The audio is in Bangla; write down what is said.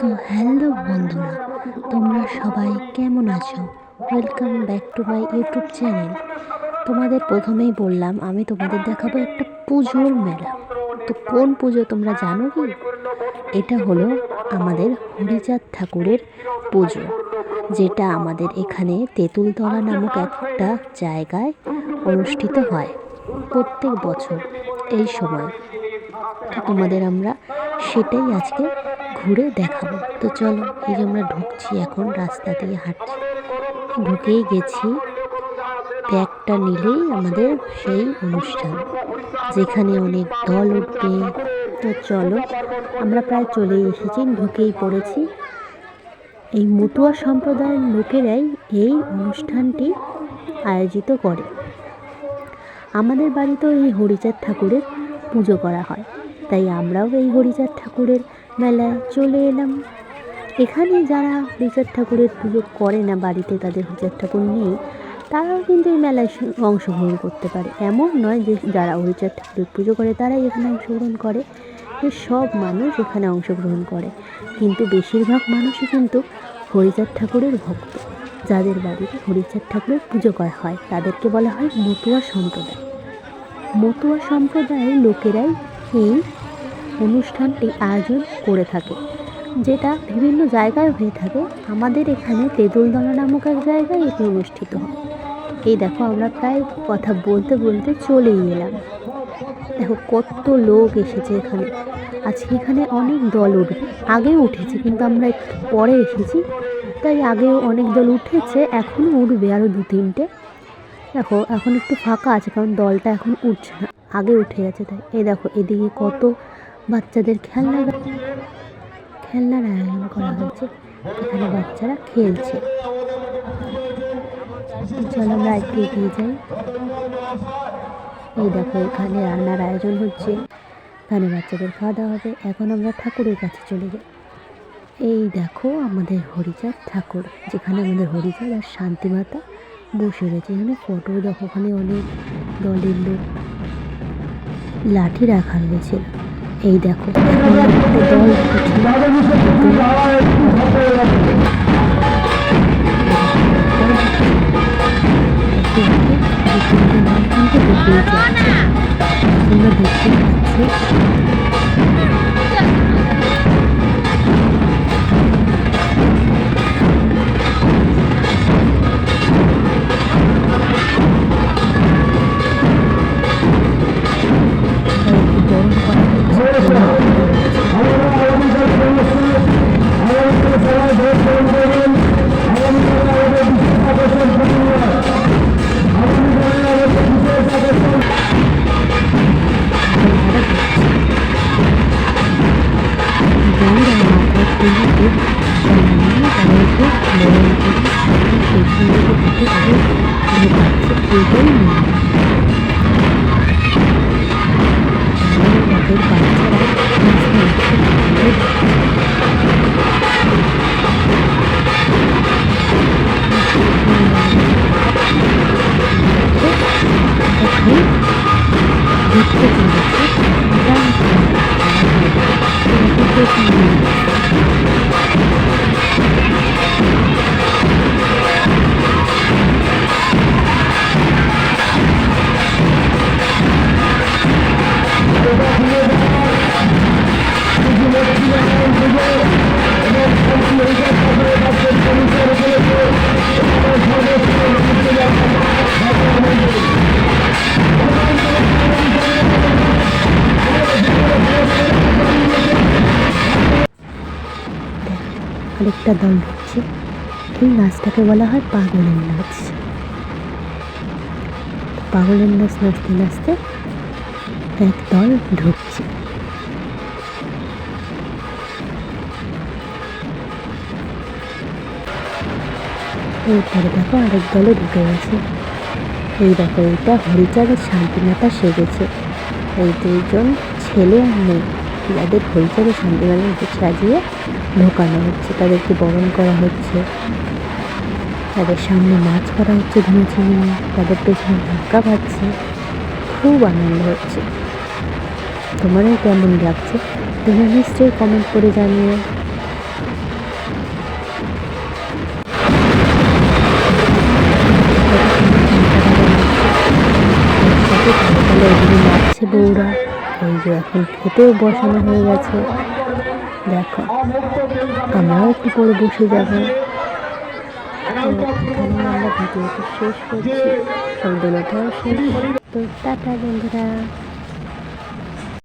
তো হ্যালো বন্ধুরা, তোমরা সবাই কেমন আছো? Welcome back to my YouTube channel তোমাদের প্রথমেই বললাম, আমি তোমাদের দেখাবো একটা পুজোর মেলা। তো কোন পুজো তোমরা জানো কি? এটা হলো আমাদের হরিচাঁদ ঠাকুরের পুজো, যেটা আমাদের এখানে তেঁতুলতলা নামক একটা জায়গায় অনুষ্ঠিত হয় প্রত্যেক বছর এই সময়। তোমাদের আমরা সেটাই আজকে ঘুরে দেখাবো। তো চলো, এই যে আমরা ঢুকছি এখন, রাস্তা দিয়ে হাঁটছি। ঢুকেই গেছি ব্যাগটা নিলেই আমাদের সেই অনুষ্ঠান, যেখানে অনেক দল উঠবে। তো চলো, আমরা প্রায় চলে এসেছি, ঢুকেই পড়েছি। এই মতুয়া সম্প্রদায়ের লোকেরাই এই অনুষ্ঠানটি আয়োজিত করে। আমাদের বাড়িতেও এই হরিচাঁদ ঠাকুরের পুজো করা হয়। তাই আমরাও এই হরিচাঁদ ঠাকুরের মেলায় চলে এলাম। এখানে যারা হরিচাঁদ ঠাকুরের পুজো করে না, বাড়িতে তাদের হরিচাঁদ ঠাকুর নেই, তারাও কিন্তু এই মেলায় অংশগ্রহণ করতে পারে। এমন নয় যে যারা হরিচাঁদ ঠাকুরের পুজো করে, তারাই এখানে অংশগ্রহণ করে। সব মানুষ এখানে অংশগ্রহণ করে। কিন্তু বেশিরভাগ মানুষই কিন্তু হরিচাঁদ ঠাকুরের ভক্ত। যাদের বাড়িতে হরিচাঁদ ঠাকুরের পুজো করা হয়, তাদেরকে বলা হয় মতুয়া সম্প্রদায়। মতুয়া সম্প্রদায়ের লোকেরাই এই অনুষ্ঠানটি আয়োজন করে থাকে। যেটা বিভিন্ন জায়গায় হয়ে থাকে। আমাদের এখানে তেঁতুলতলা নামক এক জায়গায় এটি অনুষ্ঠিত হয়। এই দেখো, আমরা প্রায় কথা বলতে বলতে চলেই এলাম। দেখো, কত লোক এসেছে এখানে। আজকে এখানে অনেক দল উঠবে। আগেও উঠেছে, কিন্তু আমরা একটু পরে এসেছি। তাই আগেও অনেক দল উঠেছে, এখনও উঠবে আরও দু তিনটে। দেখো, এখন একটু ফাঁকা আছে, কারণ দলটা এখন উঠছে না। আগে উঠে গেছে তাই। এই দেখো, এদিকে কত বাচ্চাদের খেলনা খেলনার আয়োজন করা হয়েছে এখানে বাচ্চারা খেলছে। চলো আমরা একটু এগিয়ে যাই। এই দেখো, এখানে রান্নার আয়োজন হচ্ছে। এখানে বাচ্চাদের খাওয়া দাওয়া হবে। এখন আমরা ঠাকুরের কাছে চলে যাই। এই দেখো আমাদের হরিচাঁদ ঠাকুর যেখানে আমাদের হরিচাঁদ আর শান্তিমাতা বসে রয়েছে। এখানে ফটো দেখো ওখানে অনেক দলের লোক লাঠি রাখা রয়েছে। এই দেখো দল তোমরা দেখতে পাচ্ছ Thank you. আরেকটা দল ঢুকছে এই নাচটাকে বলা হয় পাগলের নাচ পাগলের নাচ নাচতে নাচতে এক দল ঢুকছে। এরপরে দেখো আরেক দলে ঢুকে গেছে। এই দেখো এইটা হরিচাঁদ আর শান্তিমাতা সেজেছে। এই দুইজন ছেলে আর মেয়ে। যাদের হরিচাঁদ আর শান্তিমাতাকে সাজিয়ে ঢোকানো হচ্ছে, তাদেরকে বরণ করা হচ্ছে। তাদের সামনে নাচ করা হচ্ছে নিয়ে তাদের পেছনে ধাক্কা পাচ্ছে খুব আনন্দ হচ্ছে। তোমারও কেমন লাগছে? তুমি নিশ্চয়ই কমেন্ট করে জানিও। বউরা। এই যে এখন খেতেও বসানো হয়ে গেছে। দেখো, আমরাও একটু পরে বসে যাব? আমরা ভিডিওটা শেষ করছি। দোলাটাও শেষ। তো টাটা বন্ধুরা।